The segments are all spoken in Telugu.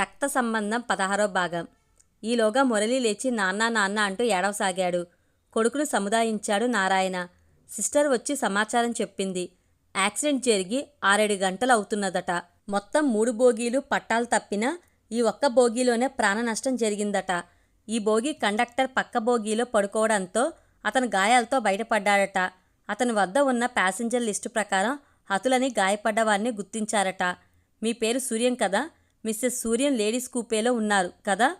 రక్త సంబంధం పదహారో భాగం. ఈలోగా మురళి లేచి నాన్న నాన్న అంటూ ఏడవసాగాడు. కొడుకును సముదాయించాడు నారాయణ. సిస్టర్ వచ్చి సమాచారం చెప్పింది. యాక్సిడెంట్ జరిగి ఆరేడు గంటలు అవుతున్నదట. మొత్తం మూడు బోగీలు పట్టాలు తప్పినా ఈ ఒక్క బోగీలోనే ప్రాణ నష్టం జరిగిందట. ఈ బోగి కండక్టర్ పక్క బోగీలో పడుకోవడంతో అతను గాయాలతో బయటపడ్డాడట. అతని వద్ద ఉన్న ప్యాసింజర్ లిస్టు ప్రకారం హతులని గాయపడ్డవారిని గుర్తించారట. మీ పేరు సూర్యం కదా? మిస్సెస్ సూర్యం లేడీస్ కూపేలో ఉన్నారు కదా?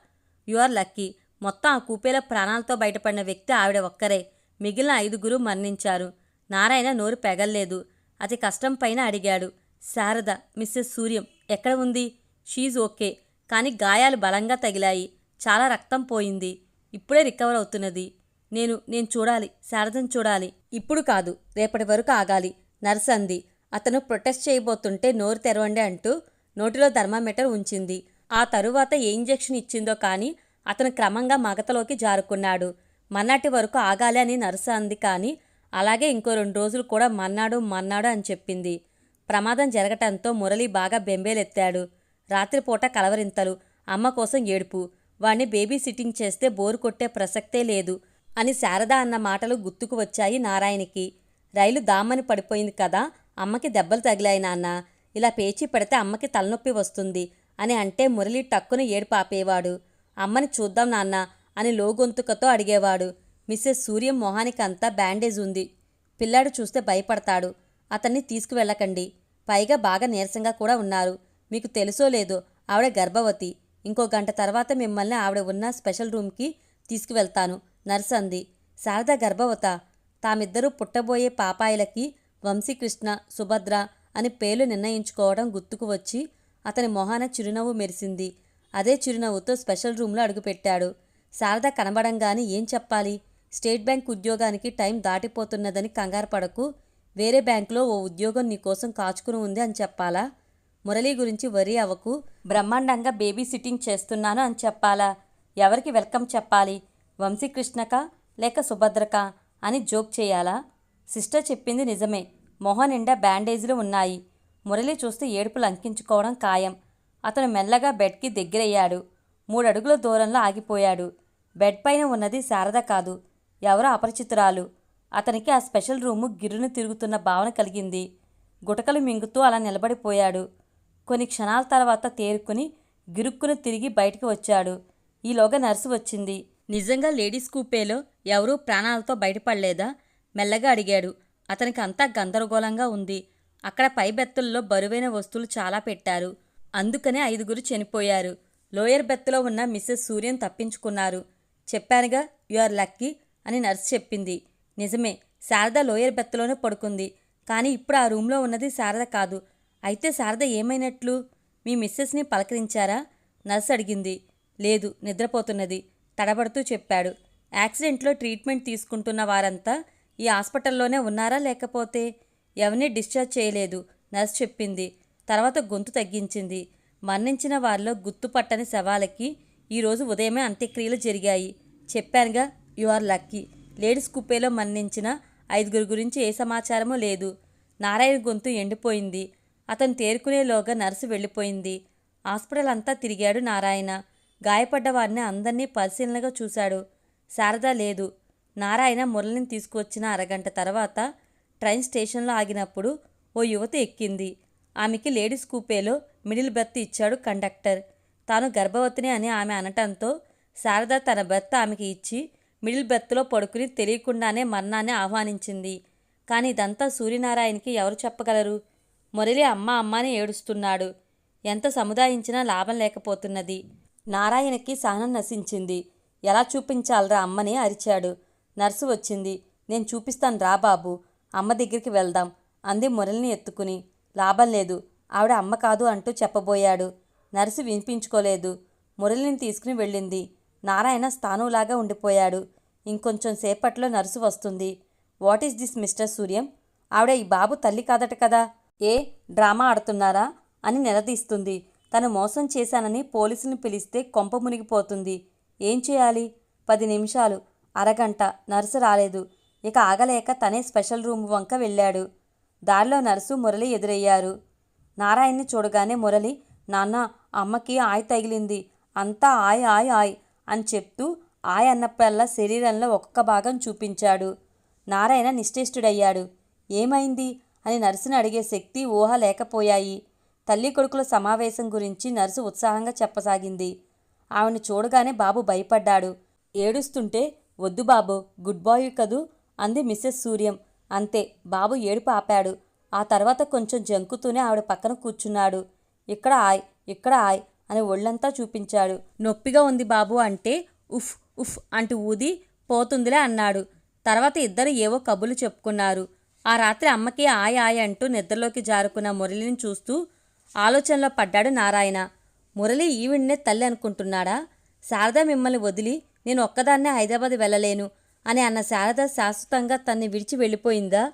You are lucky. మొత్తం ఆ కూపేలో ప్రాణాలతో బయటపడిన వ్యక్తి ఆవిడ ఒక్కరే. మిగిలిన ఐదుగురు మరణించారు. నారాయణ నోరు పెగల్లేదు. అతి కష్టం పైన అడిగాడు. శారద మిస్సెస్ సూర్యం ఎక్కడ ఉంది? She's okay. కానీ గాయాలు బలంగా తగిలాయి. చాలా రక్తం పోయింది. ఇప్పుడే రికవర్ అవుతున్నది. నేను నేను చూడాలి. శారదను చూడాలి. ఇప్పుడు కాదు. రేపటి వరకు ఆగాలి. నర్స్ అంది. అతను ప్రొటెస్ట్ చేయబోతుంటే నోరు తెరవండి అంటూ నోటిలో థర్మామీటర్ ఉంచింది. ఆ తరువాత ఏ ఇంజెక్షన్ ఇచ్చిందో కానీ అతను క్రమంగా మగతలోకి జారుకున్నాడు. మన్నాటి వరకు ఆగాలి అని నర్సు అంది కానీ అలాగే ఇంకో రెండు రోజులు కూడా మన్నాడు మన్నాడు అని చెప్పింది. ప్రమాదం జరగటంతో మురళి బాగా బెంబేలెత్తాడు. రాత్రిపూట కలవరింతలు అమ్మ కోసం ఏడుపు వాణ్ణి బేబీ సిట్టింగ్ చేస్తే బోరు కొట్టే ప్రసక్తే లేదు అని శారద అన్న మాటలు గుర్తుకు వచ్చాయి నారాయణకి. రైలు దామ్మని పడిపోయింది కదా అమ్మకి దెబ్బలు తగిలాయి నాన్న. ఇలా పేచి పెడితే అమ్మకి తలనొప్పి వస్తుంది అని అంటే మురళి టక్కున ఏడుపు ఆపేవాడు. అమ్మని చూద్దాం నాన్న అని లోగొంతుకతో అడిగేవాడు. మిస్సెస్ సూర్యం మొహానికి అంతా బ్యాండేజ్ ఉంది. పిల్లాడు చూస్తే భయపడతాడు. అతన్ని తీసుకువెళ్ళకండి. పైగా బాగా నీరసంగా కూడా ఉన్నారు. మీకు తెలుసో లేదో ఆవిడ గర్భవతి. ఇంకో గంట తర్వాత మిమ్మల్ని ఆవిడ ఉన్న స్పెషల్ రూమ్కి తీసుకువెళ్తాను. నర్స్ అంది. శారద గర్భవత. తామిద్దరూ పుట్టబోయే పాపాయిలకి వంశీకృష్ణ సుభద్ర అని పేర్లు నిర్ణయించుకోవడం గుర్తుకు వచ్చి అతని మొహాన చిరునవ్వు మెరిసింది. అదే చిరునవ్వుతో స్పెషల్ రూమ్లో అడుగుపెట్టాడు. శారద కనబడంగానే ఏం చెప్పాలి? స్టేట్ బ్యాంక్ ఉద్యోగానికి టైం దాటిపోతున్నదని కంగారు పడకు. వేరే బ్యాంకులో ఓ ఉద్యోగం నీకోసం కాచుకుని ఉంది అని చెప్పాలా? మురళి గురించి వరి అవ్వకు. బ్రహ్మాండంగా బేబీ సిట్టింగ్ చేస్తున్నాను అని చెప్పాలా? ఎవరికి వెల్కమ్ చెప్పాలి? వంశీకృష్ణక లేక సుభద్రక అని జోక్ చేయాలా? సిస్టర్ చెప్పింది నిజమే. మొహం నిండా బ్యాండేజీలు ఉన్నాయి. మురళి చూస్తే ఏడుపులు అంకించుకోవడం ఖాయం. అతను మెల్లగా బెడ్కి దగ్గరయ్యాడు. మూడడుగుల దూరంలో ఆగిపోయాడు. బెడ్ పైన ఉన్నది శారద కాదు. ఎవరో అపరిచితురాలు. అతనికి ఆ స్పెషల్ రూము గిర్రును తిరుగుతున్న భావన కలిగింది. గుటకలు మింగుతూ అలా నిలబడిపోయాడు. కొన్ని క్షణాల తర్వాత తేరుకుని గిరుక్కును తిరిగి బయటికి వచ్చాడు. ఈలోగా నర్సు వచ్చింది. నిజంగా లేడీస్ కూపేలో ఎవరూ ప్రాణాలతో బయటపడలేదా? మెల్లగా అడిగాడు. అతనికి అంతా గందరగోళంగా ఉంది. అక్కడ పై బెత్తల్లో బరువైన వస్తువులు చాలా పెట్టారు. అందుకనే ఐదుగురు చనిపోయారు. లోయర్ బెత్తులో ఉన్న మిస్సెస్ సూర్యం తప్పించుకున్నారు. చెప్పానుగా యు ఆర్ లక్కీ అని నర్స్ చెప్పింది. నిజమే శారద లోయర్ బెత్తలోనే పడుకుంది. కానీ ఇప్పుడు ఆ రూమ్లో ఉన్నది శారద కాదు. అయితే శారద ఏమైనట్లు? మీ మిస్సెస్ని పలకరించారా? నర్స్ అడిగింది. లేదు నిద్రపోతున్నది తడబడుతూ చెప్పాడు. యాక్సిడెంట్లో ట్రీట్మెంట్ తీసుకుంటున్న వారంతా ఈ హాస్పిటల్లోనే ఉన్నారా లేకపోతే? ఎవరిని డిశ్చార్జ్ చేయలేదు నర్స్ చెప్పింది. తర్వాత గొంతు తగ్గించింది. మరణించిన వారిలో గుర్తుపట్టని శవాలకి ఈరోజు ఉదయమే అంత్యక్రియలు జరిగాయి. చెప్పానుగా యు ఆర్ లక్కీ. లేడీస్ కుప్పేలో మరణించిన ఐదుగురు గురించి ఏ సమాచారమూ లేదు. నారాయణ గొంతు ఎండిపోయింది. అతను తేరుకునేలోగా నర్సు వెళ్ళిపోయింది. హాస్పిటల్ అంతా తిరిగాడు నారాయణ. గాయపడ్డ వారిని అందరినీ పరిశీలనగా చూశాడు. శారద లేదు. నారాయణ మురళిని తీసుకువచ్చిన అరగంట తర్వాత ట్రైన్ స్టేషన్లో ఆగినప్పుడు ఓ యువతి ఎక్కింది. ఆమెకి లేడీస్ కూపేలో మిడిల్ బెర్త్ ఇచ్చాడు కండక్టర్. తాను గర్భవతిని అని ఆమె అనటంతో శారద తన బెర్త్ ఆమెకి ఇచ్చి మిడిల్ బెర్త్లో పడుకుని తెలియకుండానే మరణాన్ని ఆహ్వానించింది. కానీ ఇదంతా సూర్యనారాయణకి ఎవరు చెప్పగలరు? మురళి అమ్మ అమ్మని ఏడుస్తున్నాడు. ఎంత సముదాయించినా లాభం లేకపోతున్నది. నారాయణకి సహనం నశించింది. ఎలా చూపించాలరా అమ్మని అరిచాడు. నర్సు వచ్చింది. నేను చూపిస్తాను రా బాబు. అమ్మ దగ్గరికి వెళ్దాం. అంది మురళిని ఎత్తుకుని. లాభం లేదు. ఆవిడ అమ్మ కాదు అంటూ చెప్పబోయాడు. నర్సు వినిపించుకోలేదు. మురళిని తీసుకుని వెళ్ళింది. నారాయణ స్థానంలాగా ఉండిపోయాడు. ఇంకొంచెం సేపట్లో నర్సు వస్తుంది. What is this mister Suryam? ఆవిడ ఈ బాబు తల్లి కాదట కదా? ఏ డ్రామా ఆడుతున్నారా? అని నిలదీస్తుంది. తను మోసం చేశానని పోలీసుని పిలిస్తే కొంప మునిగిపోతుంది. ఏం చేయాలి? పది నిమిషాలు. అరగంట నర్సు రాలేదు. ఇక ఆగలేక తనే స్పెషల్ రూమ్ వంక వెళ్ళాడు. దారిలో నర్సు మురళి ఎదురయ్యారు. నారాయణ్ని చూడగానే మురళి నాన్న అమ్మకి ఆయ తగిలింది. అంతా ఆయ్ ఆయ్ ఆయ్ అని చెప్తూ ఆయ్ అన్నప్పల్లా శరీరంలో ఒక్కొక్క భాగం చూపించాడు. నారాయణ నిశ్చేష్టుడయ్యాడు. ఏమైంది? అని నర్సును అడిగే శక్తి ఊహ లేకపోయాయి. తల్లి కొడుకుల సమావేశం గురించి నర్సు ఉత్సాహంగా చెప్పసాగింది. ఆవిని చూడగానే బాబు భయపడ్డాడు. ఏడుస్తుంటే వద్దు బాబు గుడ్ బాయ్ కదూ అంది మిస్సెస్ సూర్యం. అంతే బాబు ఏడుపు ఆపాడు. ఆ తర్వాత కొంచెం జంకుతూనే ఆవిడ పక్కన కూర్చున్నాడు. ఇక్కడ ఆయ్ ఇక్కడ ఆయ్ అని ఒళ్ళంతా చూపించాడు. నొప్పిగా ఉంది బాబు అంటే ఉఫ్ ఉఫ్ అంటూ ఊది పోతుందిలే అన్నాడు. తర్వాత ఇద్దరు ఏవో కబులు చెప్పుకున్నారు. ఆ రాత్రి అమ్మకి ఆయ్ ఆయ్ అంటూ నిద్రలోకి జారుకున్న మురళిని చూస్తూ ఆలోచనలో పడ్డాడు నారాయణ. మురళి ఈవిడ్నే తల్లి అనుకుంటున్నాడా? శారద మిమ్మల్ని వదిలి నేను ఒక్కదాన్నే హైదరాబాద్ వెళ్ళలేను అని అన్న శారద శాశ్వతంగా తన్ని విడిచి వెళ్ళిపోయిందా?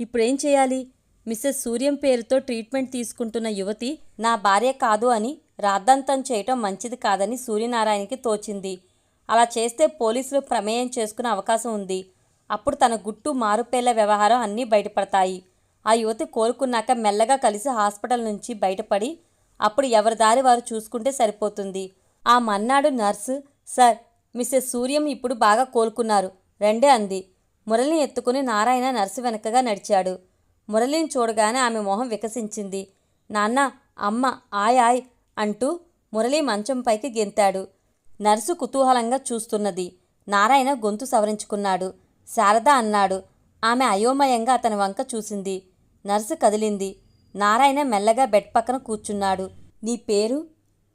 ఇప్పుడేం చేయాలి? మిస్సెస్ సూర్యం పేరుతో ట్రీట్మెంట్ తీసుకుంటున్న యువతి నా భార్య కాదు అని రాద్ధాంతం చేయటం మంచిది కాదని సూర్యనారాయణకి తోచింది. అలా చేస్తే పోలీసులు ప్రమేయం చేసుకునే అవకాశం ఉంది. అప్పుడు తన గుట్టు మారుపేళ్ళ వ్యవహారం అన్నీ బయటపడతాయి. ఆ యువతి కోలుకున్నాక మెల్లగా కలిసి హాస్పిటల్ నుంచి బయటపడి అప్పుడు ఎవరి దారి వారు చూసుకుంటే సరిపోతుంది. ఆ మన్నాడు నర్సు సార్ మిస్సెస్ సూర్యం ఇప్పుడు బాగా కోలుకున్నారు. రెండే అంది. మురళిని ఎత్తుకుని నారాయణ నర్సు వెనకగా నడిచాడు. మురళిని చూడగానే ఆమె మొహం వికసించింది. నాన్న అమ్మ ఆయ్ ఆయ్ అంటూ మురళి మంచం పైకి గెంతాడు. నర్సు కుతూహలంగా చూస్తున్నది. నారాయణ గొంతు సవరించుకున్నాడు. శారద అన్నాడు. ఆమె అయోమయంగా అతని వంక చూసింది. నర్సు కదిలింది. నారాయణ మెల్లగా బెడ్ పక్కన కూర్చున్నాడు. నీ పేరు?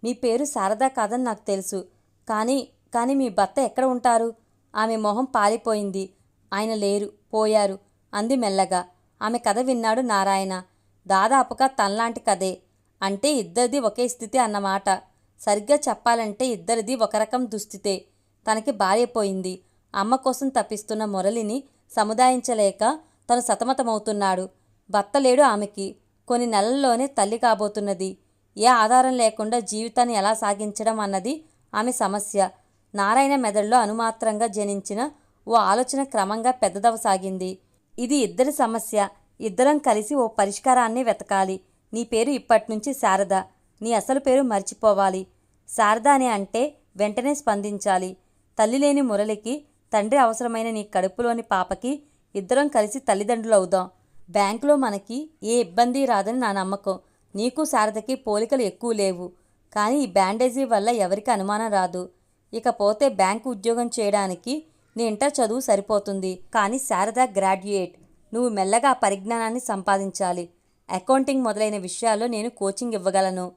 మీ పేరు శారద కాదని నాకు తెలుసు. కానీ కానీ మీ భర్త ఎక్కడ ఉంటారు? ఆమె మొహం పాలిపోయింది. ఆయన లేరు పోయారు. అంది మెల్లగా. ఆమె కథ విన్నాడు నారాయణ. దాదాపుగా తనలాంటి కథే. అంటే ఇద్దరిది ఒకే స్థితి అన్నమాట. సరిగ్గా చెప్పాలంటే ఇద్దరిది ఒక రకం దుస్థితే. తనకి భార్య పోయింది. అమ్మ కోసం తప్పిస్తున్న మురళిని సముదాయించలేక తను సతమతమవుతున్నాడు. భర్త లేడు ఆమెకి. కొన్ని నెలల్లోనే తల్లి కాబోతున్నది. ఏ ఆధారం లేకుండా జీవితాన్ని ఎలా సాగించడం అన్నది ఆమె సమస్య. నారాయణ మెదడులో అనుమాత్రంగా జనించిన ఓ ఆలోచన క్రమంగా పెద్దదవసాగింది. ఇది ఇద్దరి సమస్య. ఇద్దరం కలిసి ఓ పరిష్కారాన్ని వెతకాలి. నీ పేరు ఇప్పటినుంచి శారద. నీ అసలు పేరు మర్చిపోవాలి. శారద అని అంటే వెంటనే స్పందించాలి. తల్లి లేని మురళికి తండ్రి అవసరమైన నీ కడుపులోని పాపకి ఇద్దరం కలిసి తల్లిదండ్రులు అవుదాం బ్యాంకులో మనకి ఏ ఇబ్బంది రాదని నా నమ్మకం. నీకు శారదకి పోలికలు ఎక్కువ లేవు. కానీ ఈ బ్యాండేజీ వల్ల ఎవరికి అనుమానం రాదు. ఇకపోతే బ్యాంకు ఉద్యోగం చేయడానికి నీ ఇంటర్ చదువు సరిపోతుంది. కానీ శారద గ్రాడ్యుయేట్. నువ్వు మెల్లగా పరిజ్ఞానాన్ని సంపాదించాలి. అకౌంటింగ్ మొదలైన విషయాల్లో నేను కోచింగ్ ఇవ్వగలను.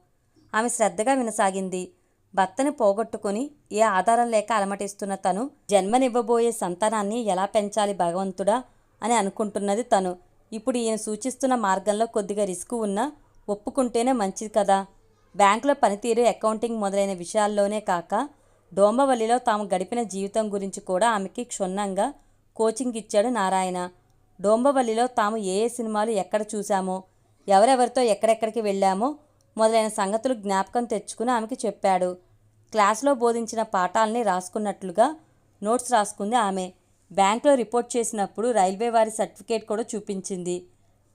ఆమె శ్రద్ధగా వినసాగింది. భర్తను పోగొట్టుకుని ఏ ఆధారం లేక అలమటిస్తున్న తను జన్మనివ్వబోయే సంతానాన్ని ఎలా పెంచాలి భగవంతుడా అని అనుకుంటున్నది తను. ఇప్పుడు ఈయన సూచిస్తున్న మార్గంలో కొద్దిగా రిస్క్ ఉన్నా ఒప్పుకుంటేనే మంచిది కదా. బ్యాంకులో పనితీరు అకౌంటింగ్ మొదలైన విషయాల్లోనే కాక డోంబవల్లిలో తాము గడిపిన జీవితం గురించి కూడా ఆమెకి క్షుణ్ణంగా కోచింగ్ ఇచ్చాడు నారాయణ. డోంబవల్లిలో తాము ఏ ఏ సినిమాలు ఎక్కడ చూశామో ఎవరెవరితో ఎక్కడెక్కడికి వెళ్ళామో మొదలైన సంగతులు జ్ఞాపకం తెచ్చుకుని ఆమెకి చెప్పాడు. క్లాస్లో బోధించిన పాఠాలని రాసుకున్నట్లుగా నోట్స్ రాసుకుంది ఆమె. బ్యాంకులో రిపోర్ట్ చేసినప్పుడు రైల్వే వారి సర్టిఫికేట్ కూడా చూపించింది.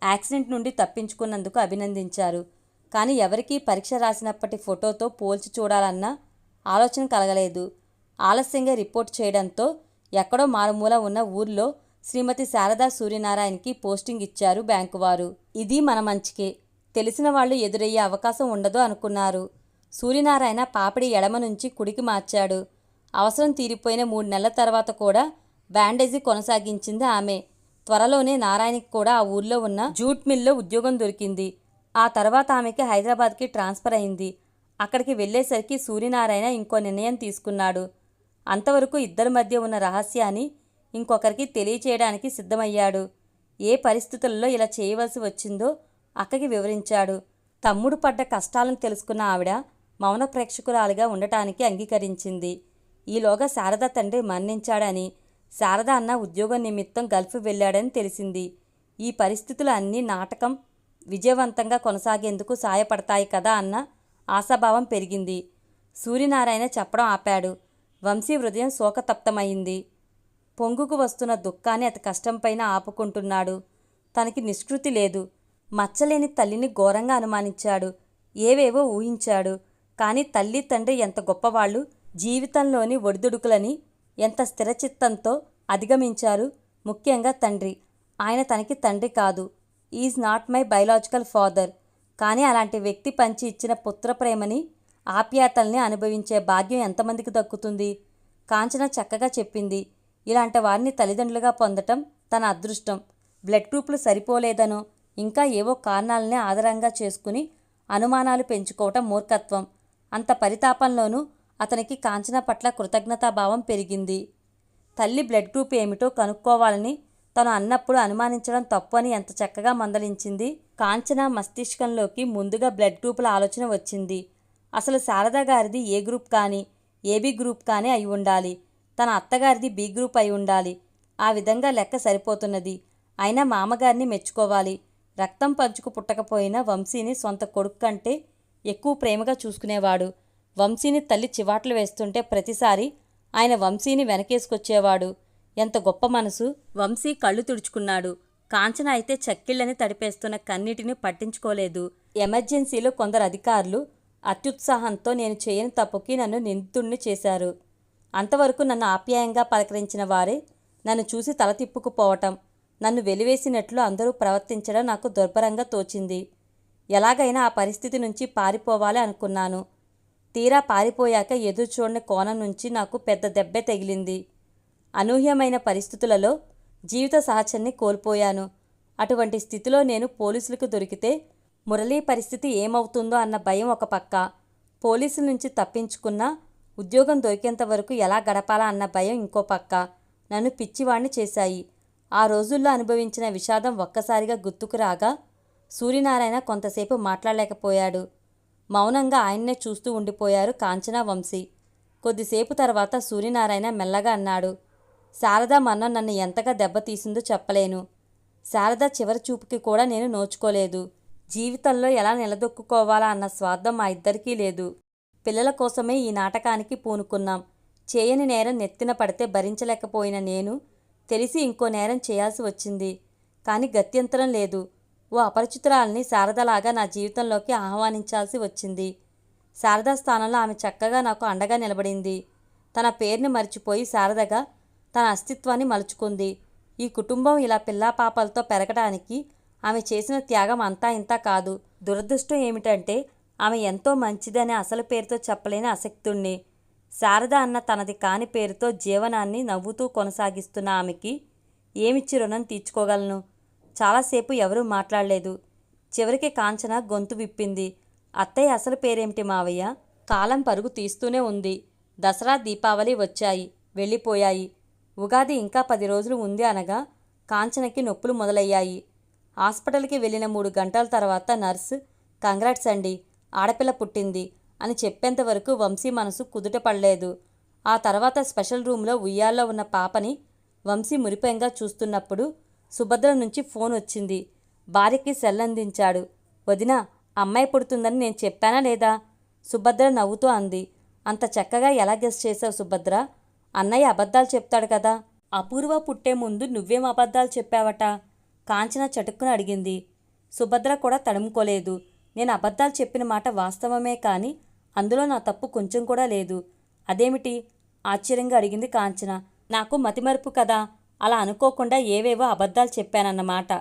యాక్సిడెంట్ నుండి తప్పించుకున్నందుకు అభినందించారు. కానీ ఎవరికీ పరీక్ష రాసినప్పటి ఫోటోతో పోల్చి చూడాలన్నా ఆలోచన కలగలేదు. ఆలస్యంగా రిపోర్ట్ చేయడంతో ఎక్కడో మారుమూల ఉన్న ఊర్లో శ్రీమతి శారదా సూర్యనారాయణకి పోస్టింగ్ ఇచ్చారు బ్యాంకు వారు. ఇది మన మంచికే. తెలిసిన వాళ్ళు ఎదురయ్యే అవకాశం ఉండదు అనుకున్నారు. సూర్యనారాయణ పాపిడి ఎడమ నుంచి కుడికి మార్చాడు. అవసరం తీరిపోయిన మూడు నెలల తర్వాత కూడా బ్యాండేజీ కొనసాగించింది ఆమె. త్వరలోనే నారాయణకి కూడా ఆ ఊర్లో ఉన్న జూట్ మిల్లో ఉద్యోగం దొరికింది. ఆ తర్వాత ఆమెకి హైదరాబాద్కి ట్రాన్స్ఫర్ అయింది. అక్కడికి వెళ్ళేసరికి సూర్యనారాయణ ఇంకో నిర్ణయం తీసుకున్నాడు. అంతవరకు ఇద్దరి మధ్య ఉన్న రహస్యాన్ని ఇంకొకరికి తెలియచేయడానికి సిద్ధమయ్యాడు. ఏ పరిస్థితుల్లో ఇలా చేయవలసి వచ్చిందో అక్కకి వివరించాడు. తమ్ముడు పడ్డ కష్టాలను తెలుసుకున్న ఆవిడ మౌన ప్రేక్షకురాలిగా ఉండటానికి అంగీకరించింది. ఈలోగా శారద తండ్రి మరణించాడని శారద అన్న ఉద్యోగం నిమిత్తం గల్ఫ్ వెళ్ళాడని తెలిసింది. ఈ పరిస్థితులు అన్నీ నాటకం విజయవంతంగా కొనసాగేందుకు సాయపడతాయి కదా అన్న ఆశాభావం పెరిగింది. సూర్యనారాయణ చెప్పడం ఆపాడు. వంశీ హృదయం శోకతప్తమైంది. పొంగుకు వస్తున్న దుఃఖాన్ని అతి కష్టంపైన ఆపుకుంటున్నాడు. తనకి నిష్కృతి లేదు. మచ్చలేని తల్లిని ఘోరంగా అనుమానించాడు. ఏవేవో ఊహించాడు. కానీ తల్లి తండ్రి ఎంత గొప్పవాళ్ళు జీవితంలోని ఒడిదుడుకులని ఎంత స్థిరచిత్తంతో అధిగమించారు. ముఖ్యంగా తండ్రి. ఆయన తనకి తండ్రి కాదు. Is not my biological father. కానీ అలాంటి వ్యక్తి పంచి ఇచ్చిన పుత్రప్రేమని ఆప్యాయతల్ని అనుభవించే భాగ్యం ఎంతమందికి దక్కుతుంది? కాంచన చక్కగా చెప్పింది. ఇలాంటి వారిని తల్లిదండ్రులుగా పొందటం తన అదృష్టం. బ్లడ్ గ్రూపులు సరిపోలేదనో ఇంకా ఏవో కారణాలనే ఆధారంగా చేసుకుని అనుమానాలు పెంచుకోవటం మూర్ఖత్వం. అంత పరితాపంలోనూ అతనికి కాంచన పట్ల కృతజ్ఞతాభావం పెరిగింది. తల్లి బ్లడ్ గ్రూప్ ఏమిటో కనుక్కోవాలని తను అన్నప్పుడు అనుమానించడం తప్పు అని ఎంత చక్కగా మందలించింది. కాంచన మస్తిష్కంలోకి ముందుగా బ్లడ్ గ్రూపుల ఆలోచన వచ్చింది. అసలు శారద గారిది ఏ గ్రూప్ కానీ ఏబీ గ్రూప్ కానీ అయి ఉండాలి. తన అత్తగారిది బి గ్రూప్ అయి ఉండాలి. ఆ విధంగా లెక్క సరిపోతున్నది. అయినా మామగారిని మెచ్చుకోవాలి. రక్తం పంచుకు పుట్టకపోయినా వంశీని సొంత కొడుకు కంటే ఎక్కువ ప్రేమగా చూసుకునేవాడు. వంశీని తల్లి చివాట్లు వేస్తుంటే ప్రతిసారి ఆయన వంశీని వెనకేసుకొచ్చేవాడు. ఎంత గొప్ప మనసు. వంశీ కళ్ళు తుడుచుకున్నాడు. కాంచన అయితే చక్కిళ్ళని తడిపేస్తున్న కన్నిటిని పట్టించుకోలేదు. ఎమర్జెన్సీలో కొందరు అధికారులు అత్యుత్సాహంతో నేను చేయని తప్పుకి నన్ను నిందితుణ్ణి చేశారు. అంతవరకు నన్ను ఆప్యాయంగా పలకరించిన వారే నన్ను చూసి తల తిప్పుకుపోవటం నన్ను వెలివేసినట్లు అందరూ ప్రవర్తించడం నాకు దుర్భరంగా తోచింది. ఎలాగైనా ఆ పరిస్థితి నుంచి పారిపోవాలి అనుకున్నాను. తీరా పారిపోయాక ఎదురు చూడని కోణం నుంచి నాకు పెద్ద దెబ్బే తగిలింది. అనూహ్యమైన పరిస్థితులలో జీవిత సహచర్ని కోల్పోయాను. అటువంటి స్థితిలో నేను పోలీసులకు దొరికితే మురళీ పరిస్థితి ఏమవుతుందో అన్న భయం ఒక పక్క. పోలీసుల నుంచి తప్పించుకున్నా ఉద్యోగం దొరికేంత వరకు ఎలా గడపాలా అన్న భయం ఇంకో పక్క. నన్ను పిచ్చివాణ్ణి చేశాయి. ఆ రోజుల్లో అనుభవించిన విషాదం ఒక్కసారిగా గుర్తుకు రాగా సూర్యనారాయణ కొంతసేపు మాట్లాడలేకపోయాడు. మౌనంగా ఆయన్నే చూస్తూ ఉండిపోయారు కాంచనా వంశీ. కొద్దిసేపు తర్వాత సూర్యనారాయణ మెల్లగా అన్నాడు శారద మన్న నన్ను ఎంతగా దెబ్బతీసిందో చెప్పలేను. శారద చివరి చూపుకి కూడా నేను నోచుకోలేదు. జీవితంలో ఎలా నిలదొక్కుకోవాలా అన్న స్వార్థం మా ఇద్దరికీ లేదు. పిల్లల కోసమే ఈ నాటకానికి పూనుకున్నాం. చేయని నేరం నెత్తిన పడితే భరించలేకపోయిన నేను తెలిసి ఇంకో నేరం చేయాల్సి వచ్చింది. కానీ గత్యంతరం లేదు. ఓ అపరిచితురాల్ని శారదలాగా నా జీవితంలోకి ఆహ్వానించాల్సి వచ్చింది. శారదా స్థానంలో ఆమె చక్కగా నాకు అండగా నిలబడింది. తన పేరుని మర్చిపోయి శారదగా తన అస్తిత్వాన్ని మలుచుకుంది. ఈ కుటుంబం ఇలా పిల్లా పాపలతో పెరగడానికి ఆమె చేసిన త్యాగం అంతా ఇంతా కాదు. దురదృష్టం ఏమిటంటే ఆమె ఎంతో మంచిదనే అసలు పేరుతో చెప్పలేని అసక్తుణ్ణి శారద అన్న తనది కాని పేరుతో జీవనాన్ని నవ్వుతూ కొనసాగిస్తున్న ఆమెకి ఏమిచ్చి రుణం తీర్చుకోగలను? చాలాసేపు ఎవరూ మాట్లాడలేదు. చివరికి కాంచన గొంతు విప్పింది. అత్తయ్య అసలు పేరేమిటి మావయ్య? కాలం పరుగు తీస్తూనే ఉంది. దసరా దీపావళి వచ్చాయి. వెళ్ళిపోయాయి. ఉగాది ఇంకా పది రోజులు ఉంది అనగా కాంచనకి నొప్పులు మొదలయ్యాయి. హాస్పిటల్కి వెళ్ళిన మూడు గంటల తర్వాత నర్సు కంగ్రాట్స్ అండి ఆడపిల్ల పుట్టింది అని చెప్పేంతవరకు వంశీ మనసు కుదుట పడలేదు. ఆ తర్వాత స్పెషల్ రూమ్లో ఉయ్యాల్లో ఉన్న పాపని వంశీ మురిపెంగా చూస్తున్నప్పుడు సుభద్ర నుంచి ఫోన్ వచ్చింది. భార్యకి సెల్ అందించాడు వదిన అమ్మాయి పుడుతుందని నేను చెప్పానా లేదా? సుభద్ర నవ్వుతూ అంది. అంత చక్కగా ఎలా గెస్ చేశావు సుభద్ర? అన్నయ్య అబద్ధాలు చెప్తాడు కదా. అపూర్వ పుట్టే ముందు నువ్వేం అబద్ధాలు చెప్పావట? కాంచన చటుక్కున అడిగింది. సుభద్ర కూడా తడుముకోలేదు. నేను అబద్ధాలు చెప్పిన మాట వాస్తవమే కానీ అందులో నా తప్పు కొంచెం కూడా లేదు. అదేమిటి? ఆశ్చర్యంగా అడిగింది కాంచన. నాకు మతిమరుపు కదా. అలా అనుకోకుండా ఏవేవో అబద్ధాలు చెప్పానన్నమాట.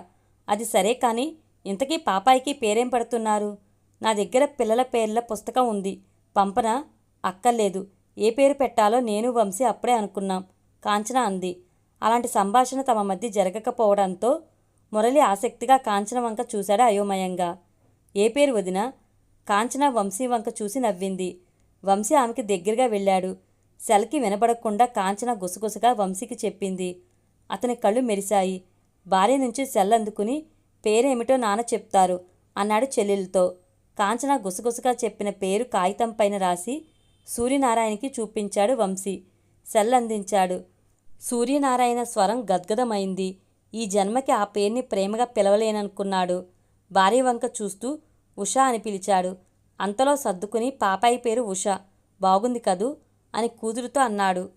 అది సరే కానీ ఇంతకీ పాపాయికి పేరేం పెడుతున్నారు? నా దగ్గర పిల్లల పేర్ల పుస్తకం ఉంది. పంపన? అక్కర్లేదు. ఏ పేరు పెట్టాలో నేను వంశీ అప్పుడే అనుకున్నాం కాంచన అంది. అలాంటి సంభాషణ తమ మధ్య జరగకపోవడంతో మురళి ఆసక్తిగా కాంచన వంక చూశాడు అయోమయంగా. ఏ పేరు వదిన? కాంచన వంశీ వంక చూసి నవ్వింది. వంశీ ఆమెకి దగ్గరగా వెళ్ళాడు. సెల్కి వినబడకుండా కాంచన గుసగుసగా వంశీకి చెప్పింది. అతని కళ్ళు మెరిశాయి. భార్య నుంచి సెల్ అందుకుని పేరేమిటో నాన్న చెప్తారు అన్నాడు చెల్లెలతో. కాంచన గుసగుసగా చెప్పిన పేరు కాగితం పైన రాసి సూర్యనారాయణకి చూపించాడు వంశీ. సెల్ అందించాడు సూర్యనారాయణ స్వరం గద్గదమైంది. ఈ జన్మకి ఆ పేరుని ప్రేమగా పిలవలేననుకున్నాడు. భార్య వంక చూస్తూ ఉషా అని పిలిచాడు. అంతలో సర్దుకుని పాపాయి పేరు ఉష. బాగుంది కదూ అని కూతురుతో అన్నాడు.